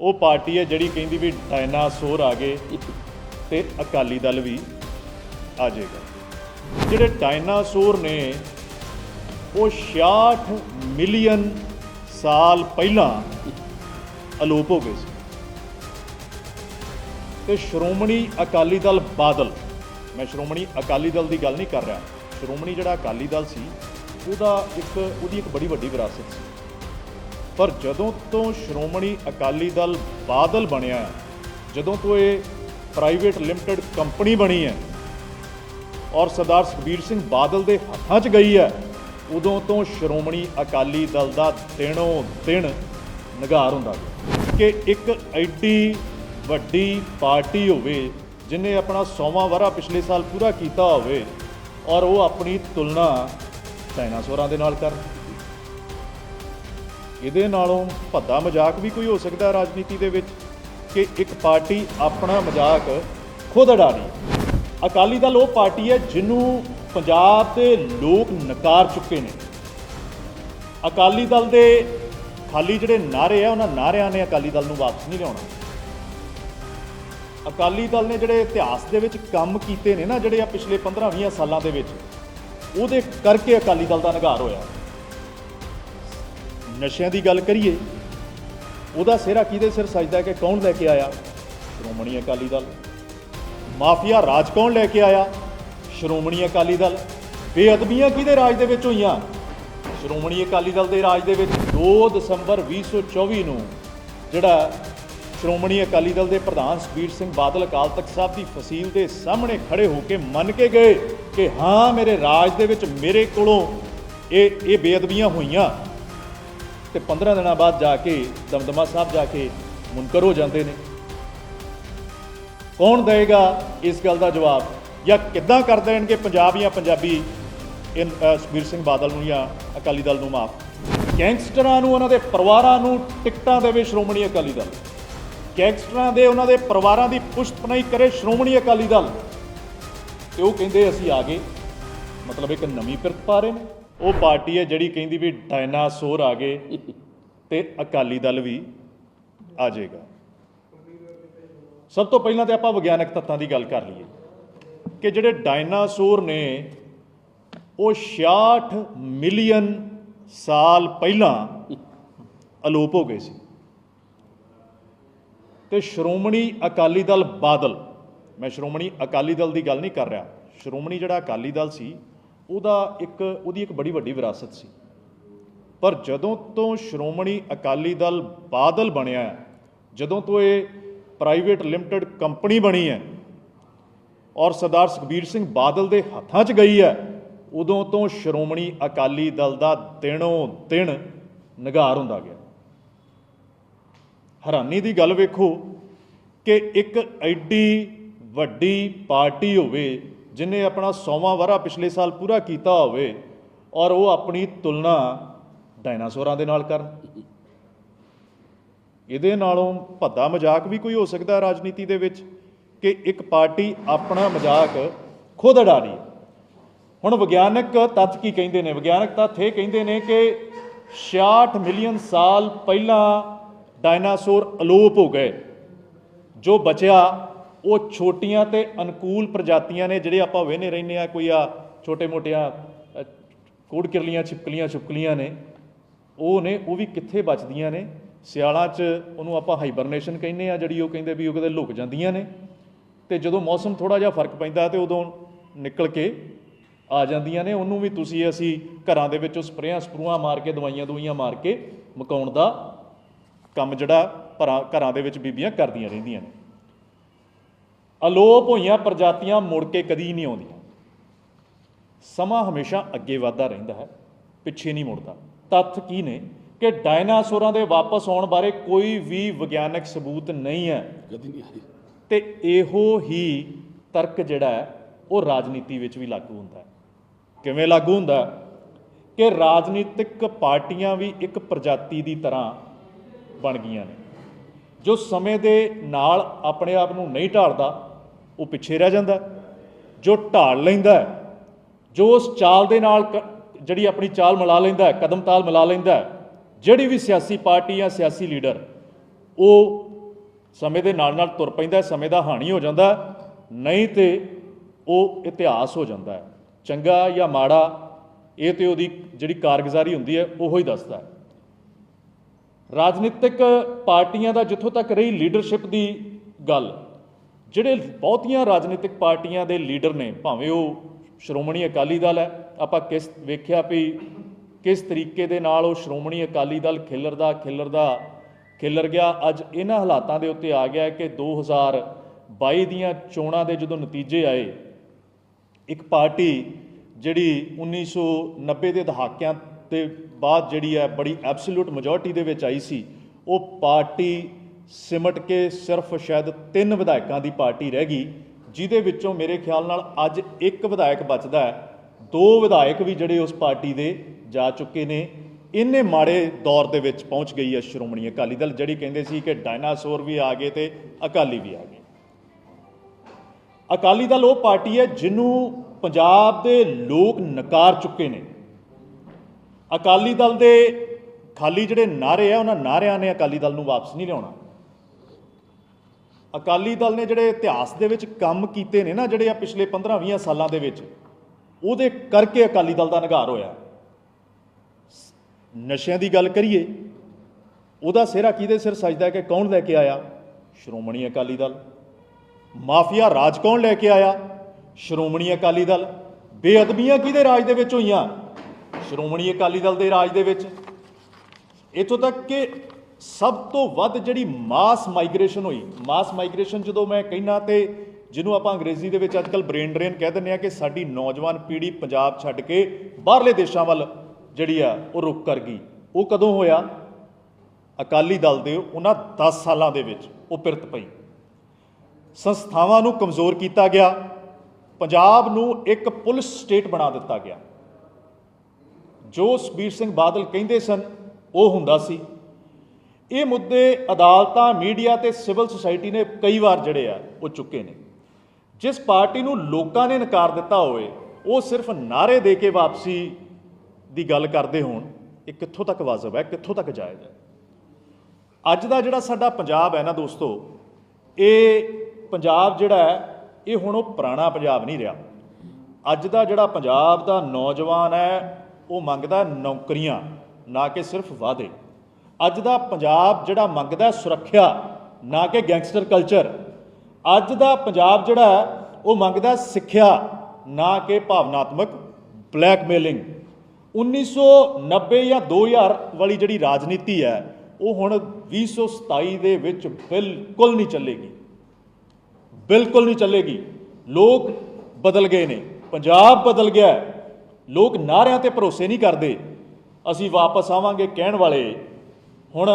ਉਹ ਪਾਰਟੀ ਹੈ ਜਿਹੜੀ ਕਹਿੰਦੀ ਵੀ ਡਾਇਨਾਸੌਰ ਆ ਗਏ ਤੇ ਅਕਾਲੀ ਦਲ ਵੀ ਆ ਜਾਏਗਾ। ਜਿਹੜੇ ਡਾਇਨਾਸੌਰ ਨੇ ਉਹ 66 ਮਿਲੀਅਨ ਸਾਲ ਪਹਿਲਾਂ ਅਲੋਪ ਹੋ ਗਏ ਸੀ। ਤੇ ਸ਼੍ਰੋਮਣੀ ਅਕਾਲੀ ਦਲ ਬਾਦਲ ਮੈਂ ਸ਼੍ਰੋਮਣੀ ਅਕਾਲੀ ਦਲ ਦੀ ਗੱਲ ਨਹੀਂ ਕਰ ਰਿਹਾ। ਸ਼੍ਰੋਮਣੀ ਜਿਹੜਾ ਅਕਾਲੀ ਦਲ ਸੀ ਉਹਦਾ ਇੱਕ ਉਹਦੀ ਇੱਕ ਬੜੀ ਵੱਡੀ ਵਿਰਾਸਤ ਸੀ। ਪਰ ਜਦੋਂ ਤੋਂ ਸ਼੍ਰੋਮਣੀ ਅਕਾਲੀ ਦਲ ਬਾਦਲ ਬਣਿਆ ਹੈ, ਜਦੋਂ ਤੋਂ ਇਹ ਪ੍ਰਾਈਵੇਟ ਲਿਮਟਿਡ ਕੰਪਨੀ ਬਣੀ ਹੈ ਔਰ ਸਰਦਾਰ ਸੁਖਬੀਰ ਸਿੰਘ ਬਾਦਲ ਦੇ ਹੱਥਾਂ 'ਚ ਗਈ ਹੈ ਉਦੋਂ ਤੋਂ ਸ਼੍ਰੋਮਣੀ ਅਕਾਲੀ ਦਲ ਦਾ ਦਿਨੋਂ ਦਿਨ ਨਿਗਾਰ ਹੁੰਦਾ ਕਿ ਇੱਕ ਐਡੀ ਵੱਡੀ ਪਾਰਟੀ ਹੋਵੇ ਜਿਨੇ ਆਪਣਾ 100ਵਾਂ ਵਰਾ ਪਿਛਲੇ ਸਾਲ ਪੂਰਾ ਕੀਤਾ ਹੋਵੇ ਔਰ ਉਹ ਆਪਣੀ ਤੁਲਨਾ ਡਾਇਨਾਸੌਰਾਂ ਦੇ ਨਾਲ ਕਰਨ। ਇਹਦੇ ਨਾਲੋਂ ਭੱਦਾ ਮਜ਼ਾਕ ਵੀ ਕੋਈ ਹੋ ਸਕਦਾ ਰਾਜਨੀਤੀ ਦੇ ਵਿੱਚ ਕਿ ਇੱਕ ਪਾਰਟੀ ਆਪਣਾ ਮਜ਼ਾਕ ਖੁਦ ਅਡਾ ਰਹੀ ਹੈ। ਅਕਾਲੀ ਦਲ ਉਹ ਪਾਰਟੀ ਹੈ ਜਿਹਨੂੰ ਪੰਜਾਬ ਦੇ ਲੋਕ ਨਕਾਰ ਚੁੱਕੇ ਨੇ। ਅਕਾਲੀ ਦਲ ਦੇ ਖਾਲੀ ਜਿਹੜੇ ਨਾਰੇ ਆ, ਉਹਨਾਂ ਨਾਰਿਆਂ ਨੇ ਅਕਾਲੀ ਦਲ ਨੂੰ ਵਾਪਸ ਨਹੀਂ ਲਿਆਉਣਾ। ਅਕਾਲੀ ਦਲ ਨੇ ਜਿਹੜੇ ਇਤਿਹਾਸ ਦੇ ਵਿੱਚ ਕੰਮ ਕੀਤੇ ਨੇ ਨਾ, ਜਿਹੜੇ ਆ ਪਿਛਲੇ 15-20 ਸਾਲਾਂ ਦੇ ਵਿੱਚ, ਉਹਦੇ ਕਰਕੇ ਅਕਾਲੀ ਦਲ ਦਾ ਨਿਘਾਰ ਹੋਇਆ। ਨਸ਼ਿਆਂ ਦੀ ਗੱਲ ਕਰੀਏ, ਉਹਦਾ ਸਿਹਰਾ ਕਿਹਦੇ ਸਿਰ ਸਜਦਾ ਕਿ ਕੌਣ ਲੈ ਕੇ ਆਇਆ? ਸ਼੍ਰੋਮਣੀ ਅਕਾਲੀ ਦਲ। ਮਾਫੀਆ ਰਾਜ ਕੌਣ ਲੈ ਕੇ ਆਇਆ? ਸ਼੍ਰੋਮਣੀ ਅਕਾਲੀ ਦਲ। ਬੇਅਦਬੀਆਂ ਕਿਹਦੇ ਰਾਜ ਦੇ ਵਿੱਚ ਹੋਈਆਂ? ਸ਼੍ਰੋਮਣੀ ਅਕਾਲੀ ਦਲ ਦੇ ਰਾਜ ਦੇ ਵਿੱਚ 2 ਦਸੰਬਰ 2024 ਨੂੰ ਜਿਹੜਾ ਸ਼੍ਰੋਮਣੀ ਅਕਾਲੀ ਦਲ ਦੇ ਪ੍ਰਧਾਨ ਸੁਖਬੀਰ ਸਿੰਘ ਬਾਦਲ ਅਕਾਲ ਤਖਤ ਸਾਹਿਬ ਦੀ ਫਸੀਲ ਦੇ ਸਾਹਮਣੇ ਖੜੇ ਹੋ ਕੇ ਮੰਨ ਕੇ ਗਏ ਕਿ ਹਾਂ, ਮੇਰੇ ਰਾਜ ਦੇ ਵਿੱਚ ਮੇਰੇ ਕੋਲੋਂ ਇਹ ਇਹ ਬੇਅਦਬੀਆਂ ਹੋਈਆਂ। ਤੇ 15 ਦਿਨਾਂ ਬਾਅਦ ਜਾ ਕੇ ਦਮਦਮਾ ਸਾਹਿਬ ਜਾ ਕੇ ਮੁਨਕਰ ਹੋ ਜਾਂਦੇ ਨੇ। ਕੌਣ ਦੇਗਾ ਇਸ ਗੱਲ ਦਾ ਜਵਾਬ? ਜਾਂ ਕਿੱਦਾਂ ਕਰ ਦੇਣਗੇ ਪੰਜਾਬ ਜਾਂ ਪੰਜਾਬੀ? ਇਨ ਸੁਖਬੀਰ ਸਿੰਘ ਬਾਦਲ ਨੂੰ ਜਾਂ ਅਕਾਲੀ ਦਲ ਨੂੰ ਮਾਫ। ਗੈਂਗਸਟਰਾਂ ਨੂੰ, ਉਹਨਾਂ ਦੇ ਪਰਿਵਾਰਾਂ ਨੂੰ ਟਿਕਟਾਂ ਦੇਵੇ ਸ਼੍ਰੋਮਣੀ ਅਕਾਲੀ ਦਲ। ਗੈਂਗਸਟਰਾਂ ਦੇ, ਉਹਨਾਂ ਦੇ ਪਰਿਵਾਰਾਂ ਦੀ ਪੁਸ਼ਤਪਨਾਈ ਕਰੇ ਸ਼੍ਰੋਮਣੀ ਅਕਾਲੀ ਦਲ। ਤੇ ਉਹ ਕਹਿੰਦੇ ਅਸੀਂ ਆ ਗਏ। ਮਤਲਬ ਇੱਕ ਨਵੀਂ ਫਿਰਕ ਪਾ ਰਹੇ ਨੇ। ਉਹ ਪਾਰਟੀ ਹੈ ਜਿਹੜੀ ਕਹਿੰਦੀ ਵੀ ਡਾਇਨਾਸੌਰ ਆ ਗਏ ਤੇ ਅਕਾਲੀ ਦਲ ਵੀ ਆ ਜਾਏਗਾ। ਸਭ ਤੋਂ ਪਹਿਲਾਂ ਤੇ ਆਪਾਂ ਵਿਗਿਆਨਕ ਤੱਤਾਂ ਦੀ ਗੱਲ ਕਰ ਲਈਏ ਕਿ ਜਿਹੜੇ ਡਾਇਨਾਸੌਰ ਨੇ, ਉਹ 66 ਮਿਲੀਅਨ ਸਾਲ ਪਹਿਲਾਂ ਅਲੋਪ ਹੋ ਗਏ ਸੀ। ਤੇ ਸ਼੍ਰੋਮਣੀ ਅਕਾਲੀ ਦਲ ਬਾਦਲ, ਮੈਂ ਸ਼੍ਰੋਮਣੀ ਅਕਾਲੀ ਦਲ ਦੀ ਗੱਲ ਨਹੀਂ ਕਰ ਰਿਹਾ, ਸ਼੍ਰੋਮਣੀ ਜਿਹੜਾ ਅਕਾਲੀ ਦਲ ਸੀ ਉਹਦਾ ਇੱਕ, ਉਹਦੀ ਇੱਕ ਬੜੀ ਵੱਡੀ ਵਿਰਾਸਤ ਸੀ। ਪਰ ਜਦੋਂ ਤੋਂ ਸ਼੍ਰੋਮਣੀ ਅਕਾਲੀ ਦਲ ਬਾਦਲ ਬਣਿਆ ਜਦੋਂ ਤੋਂ ਇਹ ਪ੍ਰਾਈਵੇਟ ਲਿਮਟਿਡ ਕੰਪਨੀ ਬਣੀ ਹੈ ਔਰ ਸਰਦਾਰ ਸੁਖਬੀਰ ਸਿੰਘ ਬਾਦਲ ਦੇ ਹੱਥਾਂ 'ਚ ਗਈ ਹੈ, ਉਦੋਂ ਤੋਂ ਸ਼੍ਰੋਮਣੀ ਅਕਾਲੀ ਦਲ ਦਾ ਦਿਨੋਂ ਦਿਨ ਨਿਗਾਰ ਹੁੰਦਾ ਗਿਆ। ਹੈਰਾਨੀ ਦੀ ਗੱਲ ਵੇਖੋ ਕਿ ਇੱਕ ਐਡੀ ਵੱਡੀ ਪਾਰਟੀ ਹੋਵੇ ਜਿਨੇ ਆਪਣਾ 100ਵਾਂ ਵਰਾ ਪਿਛਲੇ ਸਾਲ ਪੂਰਾ ਕੀਤਾ ਹੋਵੇ ਔਰ ਉਹ ਆਪਣੀ ਤੁਲਨਾ ਡਾਇਨਾਸੌਰਾਂ ਦੇ ਨਾਲ ਕਰਨ। ਇਹਦੇ ਨਾਲੋਂ ਭੱਦਾ ਮਜ਼ਾਕ ਵੀ ਕੋਈ ਹੋ ਸਕਦਾ ਰਾਜਨੀਤੀ ਦੇ ਵਿੱਚ ਕਿ ਇੱਕ ਪਾਰਟੀ ਆਪਣਾ ਮਜ਼ਾਕ ਖੁਦ ਉਡਾ ਰਹੀ ਹੁਣ ਵਿਗਿਆਨਕ ਤੱਥ ਕੀ ਕਹਿੰਦੇ ਨੇ? ਵਿਗਿਆਨਕ ਤੱਥ ਇਹ ਕਹਿੰਦੇ ਨੇ ਕਿ 66 ਮਿਲੀਅਨ ਸਾਲ ਪਹਿਲਾਂ ਡਾਇਨਾਸੌਰ ਅਲੋਪ ਹੋ ਗਏ। ਜੋ ਬਚਿਆ ਉਹ ਛੋਟੀਆਂ ਤੇ ਅਨੁਕੂਲ ਪ੍ਰਜਾਤੀਆਂ ਨੇ ਜਿਹੜੇ ਆਪਾਂ ਵੇਨੇ ਰਹਿੰਦੇ ਆ ਕੋਈ ਆ ਛੋਟੇ ਮੋਟੀਆਂ ਅ, ਕਿਰਲੀਆਂ ਛਿਪਕਲੀਆਂ ਛੁਪਕਲੀਆਂ ਨੇ ਉਹ ਨੇ ਉਹ ਵੀ ਕਿੱਥੇ ਬਚਦੀਆਂ ਨੇ? ਸਿਆਲਾਂ 'ਚ ਉਹਨੂੰ ਆਪਾਂ ਹਾਈਬਰਨੇਸ਼ਨ ਕਹਿੰਦੇ ਆ ਜਿਹੜੀ ਉਹ ਕਹਿੰਦੇ ਵੀ ਉਹ ਕਿਤੇ ਲੁਕ ਜਾਂਦੀਆਂ ਨੇ। ਤੇ ਜਦੋਂ ਮੌਸਮ ਥੋੜਾ ਜਿਹਾ ਫ਼ਰਕ ਪੈਂਦਾ ਤੇ ਉਦੋਂ ਨਿਕਲ ਕੇ ਆ ਜਾਂਦੀਆਂ ਨੇ। ਉਹਨੂੰ ਵੀ ਤੁਸੀਂ ਅਸੀਂ ਘਰਾਂ ਦੇ ਵਿੱਚੋਂ ਸਪਰੇਆਂ ਸਪਰੂਆਂ ਮਾਰ ਕੇ ਦਵਾਈਆਂ ਦਵਾਈਆਂ ਮਾਰ ਕੇ ਮਕਾਉਣ ਦਾ ਕੰਮ ਜਿਹੜਾ ਭਰਾ ਘਰਾਂ ਦੇ ਵਿੱਚ ਬੀਬੀਆਂ ਕਰਦੀਆਂ ਰਹਿੰਦੀਆਂ ਨੇ। ਅਲੋਪ ਹੋਈਆਂ ਪ੍ਰਜਾਤੀਆਂ ਮੁੜ ਕੇ ਕਦੀ ਨਹੀਂ ਆਉਂਦੀਆਂ। ਸਮਾਂ ਹਮੇਸ਼ਾ ਅੱਗੇ ਵਧਦਾ ਰਹਿੰਦਾ ਹੈ ਪਿੱਛੇ ਨਹੀਂ ਮੁੜਦਾ। ਤੱਥ ਕੀ ਨੇ ਕਿ ਡਾਇਨਾਸੌਰਾਂ ਦੇ ਵਾਪਸ ਆਉਣ ਬਾਰੇ ਕੋਈ ਵੀ ਵਿਗਿਆਨਕ ਸਬੂਤ ਨਹੀਂ ਹੈ। ਕਦੀ ਨਹੀਂ ਆਈ ਤੇ ਇਹੋ ਹੀ ਤਰਕ ਜਿਹੜਾ ਹੈ ਉਹ ਰਾਜਨੀਤੀ ਵਿੱਚ ਵੀ ਲਾਗੂ ਹੁੰਦਾ ਹੈ। ਕਿਵੇਂ ਲਾਗੂ ਹੁੰਦਾ? ਕਿ ਰਾਜਨੀਤਿਕ ਪਾਰਟੀਆਂ ਵੀ ਇੱਕ ਪ੍ਰਜਾਤੀ ਦੀ ਤਰ੍ਹਾਂ ਬਣ ਗਈਆਂ ਨੇ ਜੋ ਸਮੇਂ ਦੇ ਨਾਲ ਆਪਣੇ ਆਪ ਨੂੰ ਨਹੀਂ ਢਾਲਦਾ ਉਹ ਪਿੱਛੇ ਰਹਿ ਜਾਂਦਾ ਜੋ ਢਾਲ ਲੈਂਦਾ ਜੋ ਉਸ ਚਾਲ ਦੇ ਨਾਲ ਕ- ਜਿਹੜੀ ਆਪਣੀ ਚਾਲ ਮਿਲਾ ਲੈਂਦਾ ਕਦਮ ਤਾਲ ਮਿਲਾ ਲੈਂਦਾ ਜਿਹੜੀ ਵੀ ਸਿਆਸੀ ਪਾਰਟੀ ਜਾਂ ਸਿਆਸੀ ਲੀਡਰ, ਉਹ ਸਮੇਂ ਦੇ ਨਾਲ ਨਾਲ ਤੁਰ ਪੈਂਦਾ ਸਮੇਂ ਦਾ ਹਾਣੀ ਹੋ ਜਾਂਦਾ ਨਹੀਂ ਤੇ ਉਹ ਇਤਿਹਾਸ ਹੋ ਜਾਂਦਾ ਚੰਗਾ ਜਾਂ ਮਾੜਾ, ਇਹ ਤੇ ਉਹਦੀ ਜਿਹੜੀ ਕਾਰਗੁਜ਼ਾਰੀ ਹੁੰਦੀ ਹੈ, ਉਹੋ ਹੀ ਦੱਸਦਾ ਰਾਜਨੀਤਿਕ ਪਾਰਟੀਆਂ ਦਾ ਜਿੱਥੋਂ ਤੱਕ ਰਹੀ ਲੀਡਰਸ਼ਿਪ ਦੀ ਗੱਲ ਜਿਹੜੇ ਬਹੁਤੀਆਂ ਰਾਜਨੀਤਿਕ ਪਾਰਟੀਆਂ ਦੇ ਲੀਡਰ ਨੇ, ਭਾਵੇਂ ਉਹ ਸ਼੍ਰੋਮਣੀ ਅਕਾਲੀ ਦਲ ਹੈ, ਆਪਾਂ ਕਿਸ ਵੇਖਿਆ ਵੀ ਕਿਸ ਤਰੀਕੇ ਦੇ ਨਾਲ ਉਹ ਸ਼੍ਰੋਮਣੀ ਅਕਾਲੀ ਦਲ ਖਿਲਰਦਾ ਖਿਲਰਦਾ, ਖਿਲਰ ਗਿਆ। ਅੱਜ ਇਹਨਾਂ ਹਾਲਾਤਾਂ ਦੇ ਉੱਤੇ ਆ ਗਿਆ ਕਿ 2022 ਦੀਆਂ ਚੋਣਾਂ ਦੇ ਜਦੋਂ ਨਤੀਜੇ ਆਏ, ਇੱਕ ਪਾਰਟੀ ਜਿਹੜੀ 1990 ਦੇ ਦਹਾਕਿਆਂ ਦੇ ਬਾਅਦ ਜਿਹੜੀ ਹੈ, ਬੜੀ ਐਬਸੋਲੂਟ ਮੈਜੋਰਟੀ ਦੇ ਵਿੱਚ ਆਈ ਸੀ, ਉਹ ਪਾਰਟੀ ਸਿਮਟ ਕੇ ਸਿਰਫ ਸ਼ਾਇਦ ਤਿੰਨ ਵਿਧਾਇਕਾਂ ਦੀ ਪਾਰਟੀ ਰਹਿ ਗਈ, ਜਿਹਦੇ ਵਿੱਚੋਂ ਮੇਰੇ ਖਿਆਲ ਨਾਲ ਅੱਜ ਇੱਕ ਵਿਧਾਇਕ ਬਚਦਾ ਹੈ। ਦੋ ਵਿਧਾਇਕ ਵੀ ਜਿਹੜੇ ਉਸ ਪਾਰਟੀ ਦੇ ਜਾ ਚੁੱਕੇ ਨੇ। ਇੰਨੇ ਮਾੜੇ ਦੌਰ ਦੇ ਵਿੱਚ ਪਹੁੰਚ ਗਈ ਹੈ ਸ਼੍ਰੋਮਣੀ ਅਕਾਲੀ ਦਲ, ਜਿਹੜੀ ਕਹਿੰਦੇ ਸੀ ਕਿ ਡਾਇਨਾਸੌਰ ਵੀ ਆ ਗਏ ਤੇ ਅਕਾਲੀ ਵੀ ਆ ਗਏ। ਅਕਾਲੀ ਦਲ ਉਹ ਪਾਰਟੀ ਹੈ ਜਿਹਨੂੰ ਪੰਜਾਬ ਦੇ ਲੋਕ ਨਕਾਰ ਚੁੱਕੇ ਨੇ। ਅਕਾਲੀ ਦਲ ਦੇ ਖਾਲੀ ਜਿਹੜੇ ਨਾਰੇ ਆ, ਉਹਨਾਂ ਨਾਰਿਆਂ ਨੇ ਅਕਾਲੀ ਦਲ ਨੂੰ ਵਾਪਸ ਨਹੀਂ ਲਿਆਉਣਾ। ਅਕਾਲੀ ਦਲ ਨੇ ਜਿਹੜੇ ਇਤਿਹਾਸ ਦੇ ਵਿੱਚ ਕੰਮ ਕੀਤੇ ਨੇ ਨਾ, ਜਿਹੜੇ ਆ ਪਿਛਲੇ 15-20 ਸਾਲਾਂ ਦੇ ਵਿੱਚ, ਉਹਦੇ ਕਰਕੇ ਅਕਾਲੀ ਦਲ ਦਾ ਨਿਘਾਰ ਹੋਇਆ ਨਸ਼ਿਆਂ ਦੀ ਗੱਲ ਕਰੀਏ, ਉਹਦਾ ਸਿਹਰਾ ਕਿਹਦੇ ਸਿਰ ਸਜਦਾ ਕਿ ਕੌਣ ਲੈ ਕੇ ਆਇਆ? ਸ਼੍ਰੋਮਣੀ ਅਕਾਲੀ ਦਲ। ਮਾਫੀਆ ਰਾਜ ਕੌਣ ਲੈ ਕੇ ਆਇਆ? ਸ਼੍ਰੋਮਣੀ ਅਕਾਲੀ ਦਲ। ਬੇਅਦਬੀਆਂ ਕਿਹਦੇ ਰਾਜ ਦੇ ਵਿੱਚ ਹੋਈਆਂ? ਸ਼੍ਰੋਮਣੀ ਅਕਾਲੀ ਦਲ ਦੇ ਰਾਜ ਦੇ ਵਿੱਚ। ਇਥੋਂ ਤੱਕ ਕਿ ਸਭ ਤੋਂ ਵੱਧ ਜਿਹੜੀ ਮਾਸ ਮਾਈਗ੍ਰੇਸ਼ਨ ਹੋਈ, ਮਾਸ ਮਾਈਗ੍ਰੇਸ਼ਨ ਜਦੋਂ ਮੈਂ ਕਹਿਣਾ ਤੇ ਜਿਹਨੂੰ ਆਪਾਂ ਅੰਗਰੇਜ਼ੀ ਦੇ ਵਿੱਚ ਅੱਜਕੱਲ ਬ੍ਰੇਨ ਡਰੇਨ ਕਹਿ ਦਿੰਦੇ ਆ ਕਿ ਸਾਡੀ ਨੌਜਵਾਨ ਪੀੜ੍ਹੀ ਪੰਜਾਬ ਛੱਡ ਕੇ ਬਾਹਰਲੇ ਦੇਸ਼ਾਂ ਵੱਲ ਜਿਹੜੀ ਆ ਉਹ ਰੁਕ ਕਰ ਗਈ। ਉਹ ਕਦੋਂ ਹੋਇਆ? ਅਕਾਲੀ ਦਲ ਦੇ ਉਹਨਾਂ 10 ਸਾਲਾਂ ਦੇ ਵਿੱਚ ਉਹ ਪਿਰਤ ਪਈ। ਸੰਸਥਾਵਾਂ ਨੂੰ ਕਮਜ਼ੋਰ ਕੀਤਾ ਗਿਆ, ਪੰਜਾਬ ਨੂੰ ਇੱਕ ਪੁਲਿਸ ਸਟੇਟ ਬਣਾ ਦਿੱਤਾ ਗਿਆ। ਜੋ ਸੁਖਬੀਰ ਸਿੰਘ ਬਾਦਲ ਕਹਿੰਦੇ ਸਨ, ਉਹ ਹੁੰਦਾ ਸੀ ਇਹ ਮੁੱਦੇ ਅਦਾਲਤਾਂ, ਮੀਡੀਆ ਤੇ ਸਿਵਲ ਸੁਸਾਇਟੀ ਨੇ ਕਈ ਵਾਰ ਜਿਹੜੇ ਆ, ਉਹ ਚੁੱਕੇ ਨੇ। ਜਿਸ ਪਾਰਟੀ ਨੂੰ ਲੋਕਾਂ ਨੇ ਨਕਾਰ ਦਿੱਤਾ ਹੋਵੇ, ਉਹ ਸਿਰਫ ਨਾਰੇ ਦੇ ਕੇ ਵਾਪਸੀ ਦੀ ਗੱਲ ਕਰਦੇ ਹੋਣ, ਇਹ ਕਿੱਥੋਂ ਤੱਕ ਵਾਜਬ ਹੈ, ਕਿੱਥੋਂ ਤੱਕ ਜਾਇਜ਼ ਹੈ? ਅੱਜ ਦਾ ਜਿਹੜਾ ਸਾਡਾ ਪੰਜਾਬ ਹੈ ਨਾ ਦੋਸਤੋ, ਇਹ ਪੰਜਾਬ ਜਿਹੜਾ ਹੈ, ਇਹ ਹੁਣ ਉਹ ਪੁਰਾਣਾ ਪੰਜਾਬ ਨਹੀਂ ਰਿਹਾ। ਅੱਜ ਦਾ ਜਿਹੜਾ ਪੰਜਾਬ ਦਾ ਨੌਜਵਾਨ ਹੈ, ਉਹ ਮੰਗਦਾ ਨੌਕਰੀਆਂ, ਨਾ ਕਿ ਸਿਰਫ ਵਾਅਦੇ। ਅੱਜ ਦਾ ਪੰਜਾਬ ਜਿਹੜਾ ਮੰਗਦਾ ਸੁਰੱਖਿਆ, ਨਾ ਕਿ ਗੈਂਗਸਟਰ ਕਲਚਰ। ਅੱਜ ਦਾ ਪੰਜਾਬ ਜਿਹੜਾ ਉਹ ਮੰਗਦਾ ਸਿੱਖਿਆ, ਨਾ ਕਿ ਭਾਵਨਾਤਮਕ ਬਲੈਕਮੇਲਿੰਗ। 1990 ਜਾਂ 2000 ਵਾਲੀ ਜਿਹੜੀ ਰਾਜਨੀਤੀ ਹੈ, ਉਹ ਹੁਣ 2027 ਦੇ ਵਿੱਚ ਬਿਲਕੁਲ ਨਹੀਂ ਚੱਲੇਗੀ। ਬਿਲਕੁਲ ਨਹੀਂ ਚੱਲੇਗੀ। ਲੋਕ ਬਦਲ ਗਏ ਨੇ। ਪੰਜਾਬ ਬਦਲ ਗਿਆ ਲੋਕ ਨਾਰਿਆਂ ਤੇ ਭਰੋਸੇ ਨਹੀਂ ਕਰਦੇ। ਅਸੀਂ ਵਾਪਸ ਆਵਾਂਗੇ ਕਹਿਣ ਵਾਲੇ ਹੁਣ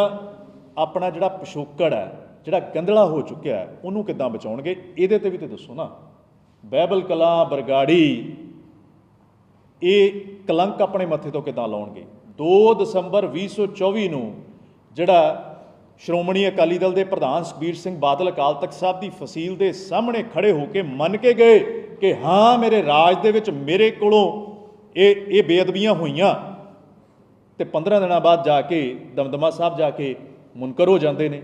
ਆਪਣਾ ਜਿਹੜਾ ਪਿਛੋਕੜ ਹੈ, ਜਿਹੜਾ ਗੰਦਲਾ ਹੋ ਚੁੱਕਿਆ ਉਹਨੂੰ ਕਿੱਦਾਂ ਬਚਾਉਣਗੇ? ਇਹਦੇ ਤੇ ਵੀ ਤੇ ਦੱਸੋ ਨਾ। ਬਹਿਬਲ ਕਲਾਂ ਬਰਗਾੜੀ, ਇਹ ਕਲੰਕ ਆਪਣੇ ਮੱਥੇ ਤੋਂ ਕਿੱਦਾਂ ਲਾਉਣਗੇ? 2 ਦਸੰਬਰ 2024 ਨੂੰ ਜਿਹੜਾ ਸ਼੍ਰੋਮਣੀ ਅਕਾਲੀ ਦਲ ਦੇ ਪ੍ਰਧਾਨ ਸੁਖਬੀਰ ਸਿੰਘ ਬਾਦਲ ਅਕਾਲ ਤਖਤ ਸਾਹਿਬ ਦੀ ਫਸੀਲ ਦੇ ਸਾਹਮਣੇ ਖੜੇ ਹੋ ਕੇ ਮੰਨ ਕੇ ਗਏ ਕਿ ਹਾਂ, ਮੇਰੇ ਰਾਜ ਦੇ ਵਿੱਚ ਮੇਰੇ ਕੋਲੋਂ ਇਹ ਇਹ ਬੇਅਦਬੀਆਂ ਹੋਈਆਂ। ਤੇ 15 ਦਿਨਾਂ ਬਾਅਦ ਜਾ ਕੇ ਦਮਦਮਾ ਸਾਹਿਬ ਜਾ ਕੇ ਮੁਨਕਰ ਹੋ ਜਾਂਦੇ ਨੇ।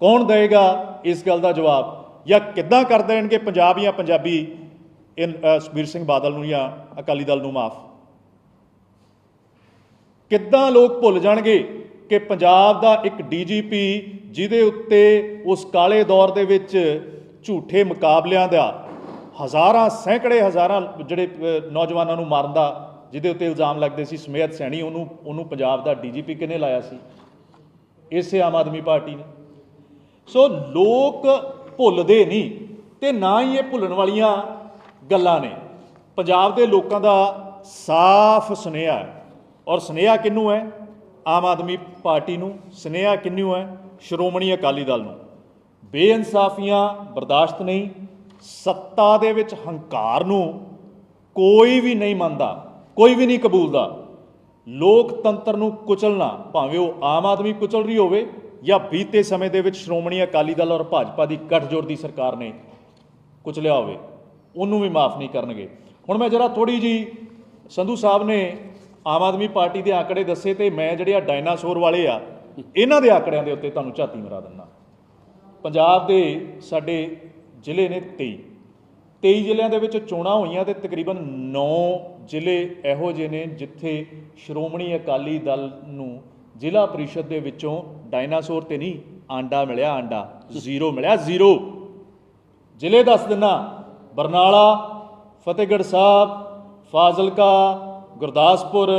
ਕੌਣ ਦੇਗਾ ਇਸ ਗੱਲ ਦਾ ਜਵਾਬ? ਜਾਂ ਕਿੱਦਾਂ ਕਰ ਦੇਣਗੇ ਪੰਜਾਬ ਜਾਂ ਪੰਜਾਬੀ? ਇਨ ਸੁਖਬੀਰ ਸਿੰਘ ਬਾਦਲ ਨੂੰ ਜਾਂ ਅਕਾਲੀ ਦਲ ਨੂੰ ਮਾਫ। ਕਿੱਦਾਂ ਲੋਕ ਭੁੱਲ ਜਾਣਗੇ ਕਿ ਪੰਜਾਬ ਦਾ ਇੱਕ ਡੀਜੀਪੀ ਜਿਹਦੇ ਉੱਤੇ ਉਸ ਕਾਲੇ ਦੌਰ ਦੇ ਵਿੱਚ ਝੂਠੇ ਮੁਕਾਬਲਿਆਂ ਦਾ ਹਜ਼ਾਰਾਂ ਸੈਂਕੜੇ ਹਜ਼ਾਰਾਂ ਜਿਹੜੇ ਨੌਜਵਾਨਾਂ ਨੂੰ ਮਾਰਨ ਦਾ ਜਿਹਦੇ ਉੱਤੇ ਇਲਜ਼ਾਮ ਲੱਗਦੇ ਸੀ ਸਮੇਤ ਸੈਣੀ ਉਹਨੂੰ ਉਹਨੂੰ ਪੰਜਾਬ ਦਾ ਡੀਜੀਪੀ ਕਿਹਨੇ ਲਾਇਆ ਸੀ? ਇਸੇ ਆਮ ਆਦਮੀ ਪਾਰਟੀ ਨੇ। ਸੋ ਲੋਕ ਭੁੱਲਦੇ ਨਹੀਂ ਤੇ ਨਾ ਹੀ ਇਹ ਭੁੱਲਣ ਵਾਲੀਆਂ ਗੱਲਾਂ ਨੇ। ਪੰਜਾਬ ਦੇ ਲੋਕਾਂ ਦਾ ਸਾਫ਼ ਸੁਨੇਹਾ ਹੈ। ਔਰ ਸੁਨੇਹਾ ਕਿਹਨੂੰ ਹੈ? ਆਮ ਆਦਮੀ ਪਾਰਟੀ ਨੂੰ। ਸੁਨੇਹਾ ਕਿਹਨੂੰ ਹੈ? ਸ਼੍ਰੋਮਣੀ ਅਕਾਲੀ ਦਲ ਨੂੰ। ਬੇਇਨਸਾਫੀਆਂ ਬਰਦਾਸ਼ਤ ਨਹੀਂ, ਸੱਤਾ ਦੇ ਵਿੱਚ ਹੰਕਾਰ ਨੂੰ ਕੋਈ ਵੀ ਨਹੀਂ ਮੰਨਦਾ। ਕੋਈ ਵੀ ਨਹੀਂ ਕਬੂਲਦਾ। ਲੋਕਤੰਤਰ ਨੂੰ ਕੁਚਲਣਾ, ਭਾਵੇਂ ਉਹ ਆਮ ਆਦਮੀ ਕੁਚਲ ਰਹੀ ਹੋਵੇ ਜਾਂ ਬੀਤੇ ਸਮੇਂ ਦੇ ਵਿੱਚ ਸ਼੍ਰੋਮਣੀ ਅਕਾਲੀ ਦਲ ਔਰ ਭਾਜਪਾ ਦੀ ਗੱਠਜੋੜ ਦੀ ਸਰਕਾਰ ਨੇ ਕੁਚਲਿਆ ਹੋਵੇ, ਉਹਨੂੰ ਵੀ ਮਾਫ ਨਹੀਂ ਕਰਨਗੇ। ਹੁਣ ਮੈਂ ਜਰਾ ਥੋੜੀ ਜੀ ਸੰਧੂ ਸਾਹਿਬ ਨੇ ਆਮ ਆਦਮੀ ਪਾਰਟੀ ਦੇ ਆંકੜੇ ਦੱਸੇ ਤੇ ਮੈਂ ਜਿਹੜੇ ਆ ਡਾਇਨਾਸੌਰ ਵਾਲੇ ਆ, ਇਹਨਾਂ ਦੇ ਆંકੜਿਆਂ ਦੇ ਉੱਤੇ ਤੁਹਾਨੂੰ ਝਾਤੀ ਮਰਾ ਦਿੰਦਾ। ਪੰਜਾਬ ਦੇ ਸਾਡੇ ਜ਼ਿਲ੍ਹੇ ਨੇ 23 23 ਜ਼ਿਲ੍ਹਿਆਂ ਦੇ ਵਿੱਚ ਚੋਣਾਂ ਹੋਈਆਂ ਤੇ ਤਕਰੀਬਨ 9 ਜ਼ਿਲ੍ਹੇ ਇਹੋ ਜਿਹੇ ਨੇ ਜਿੱਥੇ ਸ਼੍ਰੋਮਣੀ ਅਕਾਲੀ ਦਲ ਨੂੰ ਜ਼ਿਲ੍ਹਾ ਪ੍ਰੀਸ਼ਦ ਦੇ ਵਿੱਚੋਂ ਡਾਇਨਾਸੌਰ ਤੇ ਨਹੀਂ, ਆਂਡਾ ਮਿਲਿਆ ਆਂਡਾ, ਜ਼ੀਰੋ ਮਿਲਿਆ ਜ਼ੀਰੋ। ਜ਼ਿਲ੍ਹੇ ਦੱਸ ਦਿੰਨਾ ਬਰਨਾਲਾ, ਫਤਿਹਗੜ੍ਹ ਸਾਹਿਬ, ਫਾਜ਼ਿਲਕਾ, ਗੁਰਦਾਸਪੁਰ,